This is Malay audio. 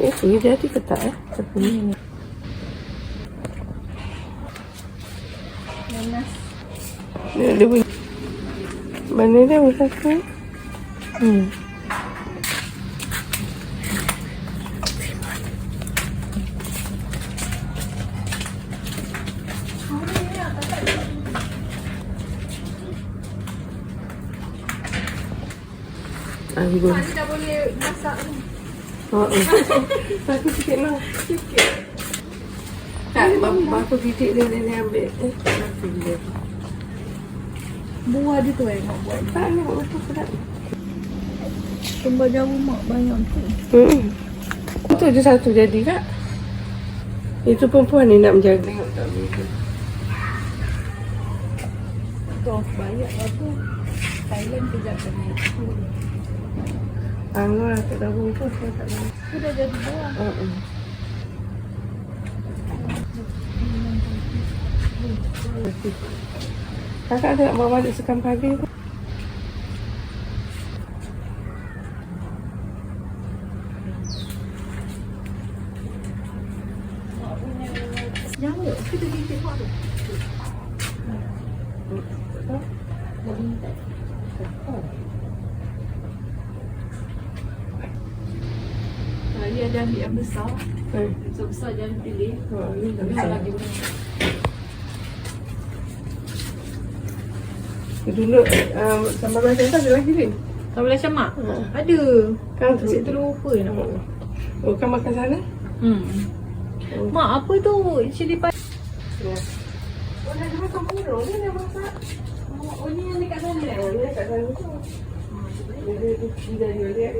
Eh, ni jadi ke tak eh? Satu ni. Nanas. Dia ada bunyi. Mana dia satu? Hmm. Ah, gua. Ni dah boleh masak ni. Satu sikit lah. Tak, bapa titik dia ni ambil. Eh, dia. Buah dia tu eh mak buat. Tak, ni buat betul sedap. Sembah jauh mak banyak tu. Hmm. Itu je satu jadi kak. Itu perempuan ni nak menjaga. Tengok tak boleh. Tu banyak apa. Thailand kejap tadi. Angah kat dapur tu saya tak tahu. Tu dah jadi buah. Uh-uh. Kakak ada nak bawa balik sekam pagi tu. Jangan kita gigit mak tu. Ah, Dia ada ambil yang besar. Eh, So besar jangan pilih. oh, ni dah Biar besar. lagi banyak. Dulu um, sambal belacan tu ada lagi ni. Boleh macam mak? Ha. Ada. Kan tu. Asyik terlupa nak buat. Oh, kan makan sana? Hmm. Oh. Mak apa tu cili padi? Ya. Oh, dah makan burung ni dah masak. Oh, ni yang dekat sana. Oh, ni kat sana tu. Dia dia dia dia dia